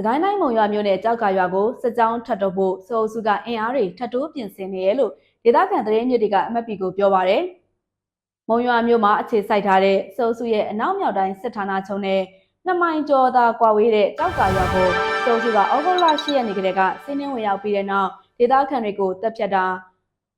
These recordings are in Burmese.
စကိုင်းတိုင်းမုံရွာမြို့နယ်ကြောက်ကရွာကိုစစ်ကြောင်းထပ်တော့ဖို့စိုးစုကအင်အားတွေထပ်တိုးပြင်ဆင်နေရလို့ဒေသခံသတင်းမြစ်တွေကအမတ်ပီကိုပြောပါရယ်မုံရွာမြို့မှာအခြေစိုက်ထားတဲ့စိုးစုရဲ့အနောက်မြောက်တိုင်းစစ်ဌာနချုပ်နဲ့နှစ်မိုင်ကျော်သာကွာဝေးတဲ့ကြောက်ကရွာကိုစိုးစုကဩဂုတ်လ10ရက်နေ့ကတည်းကစီးနှင်းဝင်ရောက်ပြီးတဲ့နောက်ဒေသခံတွေကိုတပ်ဖြတ်တာ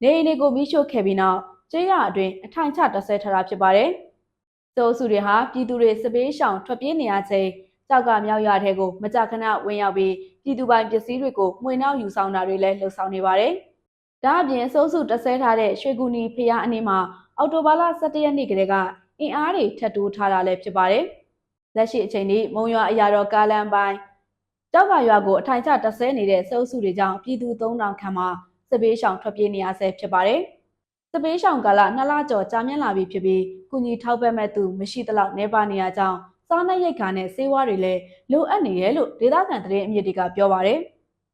နေအိမ်တွေကိုမိရှို့ခဲ့ပြီးနောက်ကျေးရွာအတွင်းအထိုင်ချတဆဲထားတာဖြစ်ပါတယ်။စိုးစုတွေဟာပြည်သူတွေစပေးရှောင်ထွက်ပြေးနေရချိန် ကြောက်ကမြောက်ရွာထဲကိုမကြာခဏဝင်ရောက်ပြီးပြည်သူပိုင်ပစ္စည်းတွေကိုမှွေနှောက်ယူဆောင်တာတွေလည်းလှုပ်ဆောင်နေပါတယ်။ဒါအပြင်စိုးစုတဆဲထားတဲ့ရွှေကူနီဖျားအင်းမှာအော်တိုဘာလ17ရက်နေ့ကလေးကအင်အားတွေထပ်တိုးထားတာလည်းဖြစ်ပါတယ်။လက်ရှိအချိန်นี้မုံရွာအရာတော်ကားလမ်းပိုင်းကြောက်ကရွာကိုအထိုင်ချတဆဲနေတဲ့စိုးစုတွေကြောင့်ပြည်သူ3000ခန့်မှစပေးရှောင်ထွက်ပြေးနေရဆဲဖြစ်ပါတယ်။စပေးရှောင်ကာလနှစ်လကျော်ကြာမြင့်လာပြီဖြစ်ပြီးကုညီထောက်ပံ့မဲ့သူမရှိသလောက်နေပါနေရကြောင်း စားနပ်ရိက္ခာနဲ့ဆေးဝါးတွေလည်းလိုအပ်နေတယ်လို့ဒေသခံသတင်းအမြစ်တွေကပြောပါရယ်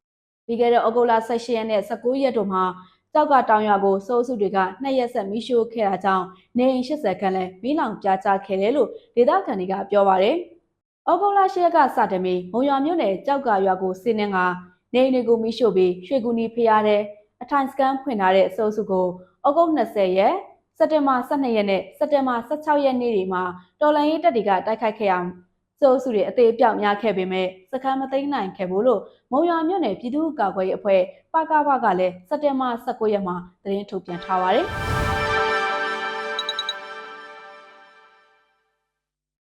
။ပြီးခဲ့တဲ့ဩဂုတ်လ16ရက်နဲ့19ရက်တို့မှာကြောက်ကတောင်ရွာကိုစိုးစုတွေကနှစ်ရက်ဆက်မီးရှို့ခဲ့တာကြောင့်နေအိမ်80ခန့်လည်းမီးလောင်ပြာကျခဲ့တယ်လို့ဒေသခံတွေကပြောပါရယ်။ဩဂုတ်လ10ရက်ကစတင်ပြီးမုံရွာမြို့နယ်ကြောက်ကရွာကိုစီးနှင်းကနေအိမ်တွေကိုမီးရှို့ပြီးရွှေကူနီဖျားတဲ့အထိုင်စကန်ဖွင့်ထားတဲ့အစိုးစုကိုဩဂုတ်20ရက် စက်တင်ဘာ12ရက်နဲ့စက်တင်ဘာ16ရက်နေ့တွေမှာတော်လိုင်းရေးတပ်တွေကတိုက်ခိုက်ခဲ့အောင်စိုးစုတွေအသေးအပြောက်များခဲ့ပေမဲ့စခန်းမသိမ်းနိုင်ခဲ့ဘူးလို့မုံရွာမြို့နယ်ပြည်သူ့ကာကွယ်ရေးအဖွဲ့ပကပကလည်းစက်တင်ဘာ19ရက်မှာသတင်းထုတ်ပြန်ထားပါတယ်။